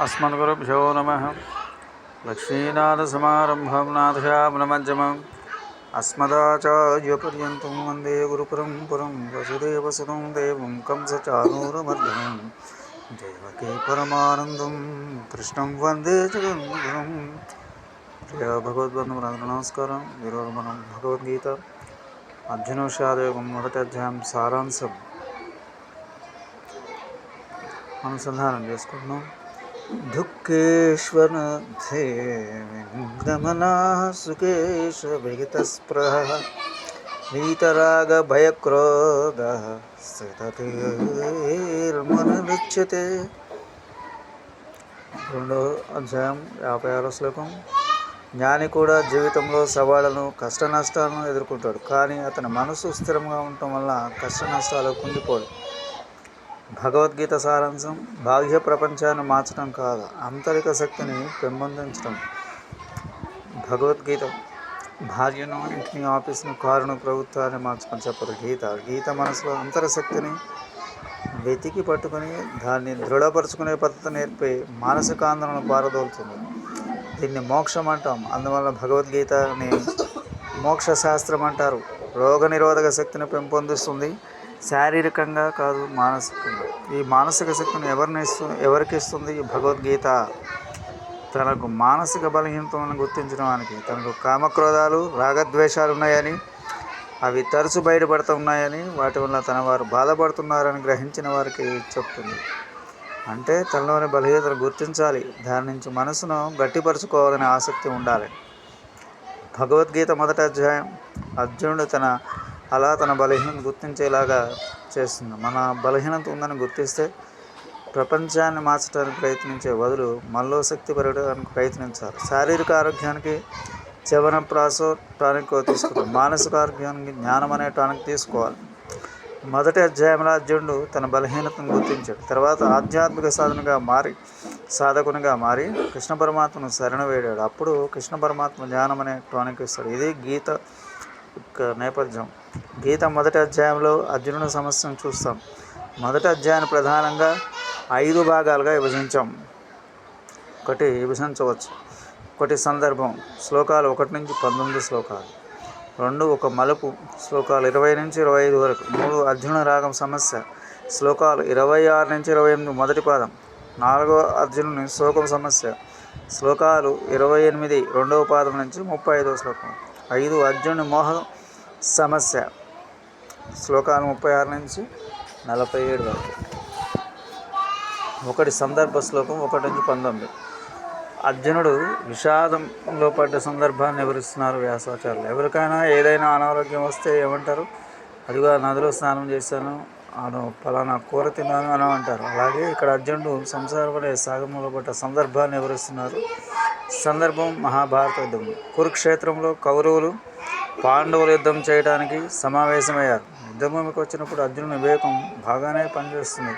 अस्मद्गुरुभ्यो नमः लक्ष्मीनाथसमारम्भं नाथयामनमज्जमम् अस्मदाचार्यपर्यन्तं वन्दे गुरुपरम्परं वसुदेवसुतं देवं कंसचानूरमर्दनं देवकी परमानन्दं కృష్ణం వందే జగద్గురుం ప్రియ భగవద్బంధువులందరూ నమస్కారం ఈరోజు మనం భగవద్గీత అర్జునోషాదయోగం మొదటి అధ్యాయం సారాంశం అనుసంధానం చేసుకుంటున్నాం దుఃఖేశ్వరధే విఘ్నమనా సుఖేశ విహితస్పృహ వీతరాగ భయక్రోధ రెండో అధ్యాయం యాభై ఆరో శ్లోకం. జ్ఞాని కూడా జీవితంలో సవాళ్ళను కష్ట నష్టాలను ఎదుర్కొంటాడు. కానీ అతని మనసు స్థిరంగా ఉండటం వల్ల కష్ట నష్టాలు కుంగిపోడు. భగవద్గీత సారాంశం బాహ్య ప్రపంచాన్ని మార్చడం కాదు ఆంతరిక శక్తిని పెంపొందించడం. భగవద్గీత భార్యను ఇంటిని ఆఫీసును కారును ప్రభుత్వాన్ని మార్చమని చెప్పరు గీత గీత మనసులో అంతరశక్తిని వెతికి పట్టుకొని దాన్ని దృఢపరుచుకునే పద్ధతి నేర్పి మానసిక ఆందోళన పారదోలుతుంది. దీన్ని మోక్షం అంటాం. అందువల్ల భగవద్గీతని మోక్ష శాస్త్రం అంటారు. రోగ నిరోధక శక్తిని పెంపొందిస్తుంది. శారీరకంగా కాదు మానసికంగా. ఈ మానసిక శక్తిని ఎవరిని ఇస్తు ఎవరికి ఇస్తుంది? ఈ భగవద్గీత తనకు మానసిక బలహీనతలను గుర్తించడానికి తనకు కామక్రోధాలు రాగద్వేషాలు ఉన్నాయని అవి తరచు బయటపడుతున్నాయని వాటి వల్ల తన వారు బాధపడుతున్నారని గ్రహించిన వారికి చెప్తుంది. అంటే తనలోని బలహీనతను గుర్తించాలి. దాని నుంచి మనసును గట్టిపరుచుకోవాలనే ఆసక్తి ఉండాలి. భగవద్గీత మొదటి అధ్యాయం అర్జునుడు తన అలా తన బలహీనత గుర్తించేలాగా చేస్తుంది. మన బలహీనత ఉందని గుర్తిస్తే ప్రపంచాన్ని మార్చడానికి ప్రయత్నించే బదులు మనలో శక్తి పెరగడానికి ప్రయత్నించాలి. శారీరక ఆరోగ్యానికి చవన ప్రాసో టానిక్ తీసుకోవాలి మానసిక ఆరోగ్యానికి జ్ఞానం అనే టానిక్ తీసుకోవాలి. మొదటి అధ్యాయంలో అర్జునుడు తన బలహీనతను గుర్తించాడు. తర్వాత ఆధ్యాత్మిక సాధనగా మారి సాధకునిగా మారి కృష్ణ పరమాత్మను శరణ వేడాడు. అప్పుడు కృష్ణ పరమాత్మ జ్ఞానం అనే టానిక్ ఇస్తాడు. ఇది గీత నేపథ్యం. గీత మొదటి అధ్యాయంలో అర్జునుడి సమస్యను చూస్తాం. మొదటి అధ్యాయాన్ని ప్రధానంగా ఐదు భాగాలుగా విభజించాం. ఒకటి విభజించవచ్చు. ఒకటి సందర్భం. శ్లోకాలు ఒకటి నుంచి పంతొమ్మిది శ్లోకాలు. రెండు ఒక మలుపు. శ్లోకాలు ఇరవై నుంచి ఇరవై ఐదు వరకు. మూడు అర్జున రాగం సమస్య. శ్లోకాలు ఇరవై ఆరు నుంచి ఇరవై ఎనిమిది మొదటి పాదం. నాలుగో అర్జునుని శోకం సమస్య. శ్లోకాలు ఇరవై ఎనిమిది రెండవ పాదం నుంచి ముప్పై ఐదవ శ్లోకం. ఐదు అర్జునుడి మోహ సమస్య. శ్లోకాలు ముప్పై ఆరు నుంచి నలభై ఏడు వరకు. ఒకటి సందర్భ శ్లోకం ఒకటి నుంచి పంతొమ్మిది. అర్జునుడు విషాదంలో పడ్డ సందర్భాన్ని వివరిస్తున్నారు వ్యాసాచారులు ఎవరికైనా ఏదైనా అనారోగ్యం వస్తే ఏమంటారు? అదిగో నదిలో స్నానం చేశాను అను పలానా కూర తిన్నాను అని అంటారు. అలాగే ఇక్కడ అర్జునుడు సంసారం అనే సాగంలో పడ్డ సందర్భాన్ని వివరిస్తున్నారు. సందర్భం మహాభారత యుద్ధం. కురుక్షేత్రంలో కౌరవులు పాండవులు యుద్ధం చేయడానికి సమావేశమయ్యారు. యుద్ధభూమికి వచ్చినప్పుడు అర్జునుని వివేకం బాగానే పనిచేస్తుంది.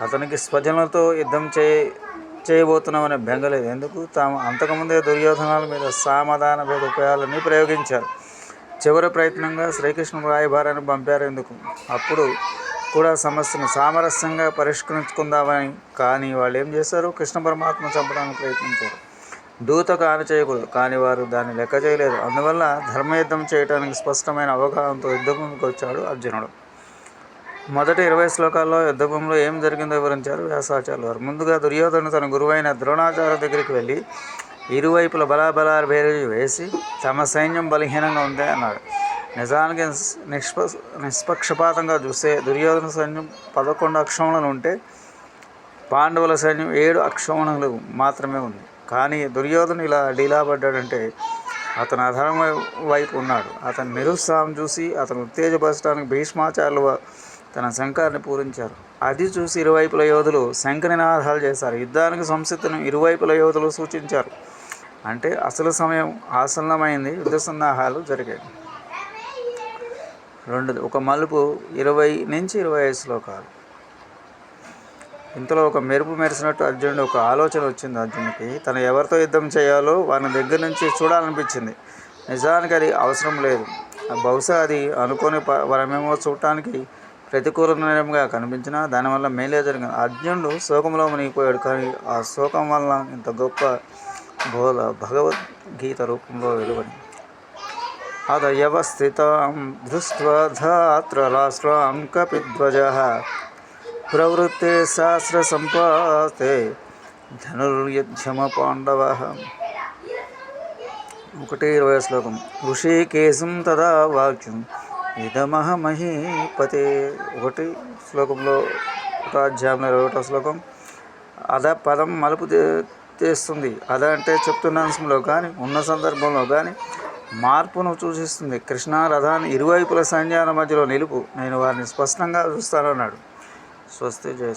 అతనికి స్వజనులతో యుద్ధం చే చేయబోతున్నామనే బెంగలేదు ఎందుకు? తాము అంతకుముందే దుర్యోధనాల మీద సామధాన భేద ఉపాయాలన్నీ ప్రయోగించారు. చివరి ప్రయత్నంగా శ్రీకృష్ణ రాయభారాన్ని పంపారు ఎందుకు? అప్పుడు కూడా సమస్యను సామరస్యంగా పరిష్కరించుకుందామని కానీ వాళ్ళు ఏం చేశారు? కృష్ణ పరమాత్మ చంపడానికి ప్రయత్నించారు. దూత ఆన కానీ వారు దాన్ని లెక్క చేయలేదు. అందువల్ల ధర్మయుద్ధం చేయడానికి స్పష్టమైన అవగాహనతో యుద్ధభూమికి వచ్చాడు అర్జునుడు. మొదటి ఇరవై శ్లోకాల్లో యుద్ధభూమిలో ఏం జరిగిందో వివరించారు వ్యాసాచార్యులు వారు. ముందుగా దుర్యోధను తన గురువైన ద్రోణాచార్య దగ్గరికి వెళ్ళి ఇరువైపుల బలాబలాలు బేరేజీ వేసి తమ సైన్యం బలహీనంగా ఉంది అన్నాడు. నిజానికి నిష్ప నిష్పక్షపాతంగా చూస్తే దుర్యోధన సైన్యం పదకొండు అక్షములను ఉంటే పాండవుల సైన్యం ఏడు అక్షములు మాత్రమే ఉంది. కానీ దుర్యోధను ఇలా డీలాపడ్డాడంటే అతను అధర్మ వైపు ఉన్నాడు. అతని నిరుత్సాహం చూసి అతను ఉత్తేజపరచడానికి భీష్మాచార్యులు తన శంఖాన్ని పూరించారు. అది చూసి ఇరువైపుల యోధులు శంఖ నినాదాలు చేశారు. యుద్ధానికి సంసిద్ధను ఇరువైపుల యోధులు సూచించారు. అంటే అసలు సమయం ఆసన్నమైంది. యుద్ధ సన్నాహాలు జరిగాయి. రెండు ఒక మలుపు ఇరవై నుంచి ఇరవై ఐదు శ్లోకాలు. ఇంతలో ఒక మెరుపు మెరిసినట్టు అర్జునుడు ఒక ఆలోచన వచ్చింది అర్జునుడికి. తను ఎవరితో యుద్ధం చేయాలో వాని దగ్గర నుంచి చూడాలనిపించింది. నిజానికి అది అవసరం లేదు. బహుశా అది అనుకోని ప వరమేమో చూడటానికి ప్రతికూల నిర్ణయంగా కనిపించినా దానివల్ల మేలే జరిగింది. అర్జునుడు శోకంలో మునిగిపోయాడు కానీ ఆ శోకం వల్ల ఇంత గొప్ప బోధ భగవద్గీత రూపంలో వెలువడింది. అదయవస్థితం దృష్ట్వా ధాత్రరాష్ట్రం కపిధ్వజ ప్రవృత్తే శాస్త్ర సంపాతే ధనుర్యధ్యమ పాండవ. ఒకటి ఇరవై శ్లోకం. ఋషికేశం తదా వాక్యం. ఇదమహ మహీపతే ఒకటి శ్లోకంలో ఒక ఇరవై ఒకటో శ్లోకం. అద పదం మలుపు తెస్తుంది. అద అంటే చెప్తున్న అంశంలో కానీ ఉన్న సందర్భంలో కానీ మార్పును సూచిస్తుంది. కృష్ణ రథాన్ని ఇరువైపుల సైన్యాల మధ్యలో నిలుపు. నేను వారిని స్పష్టంగా చూస్తానన్నాడు. સ્વસ્તિ જય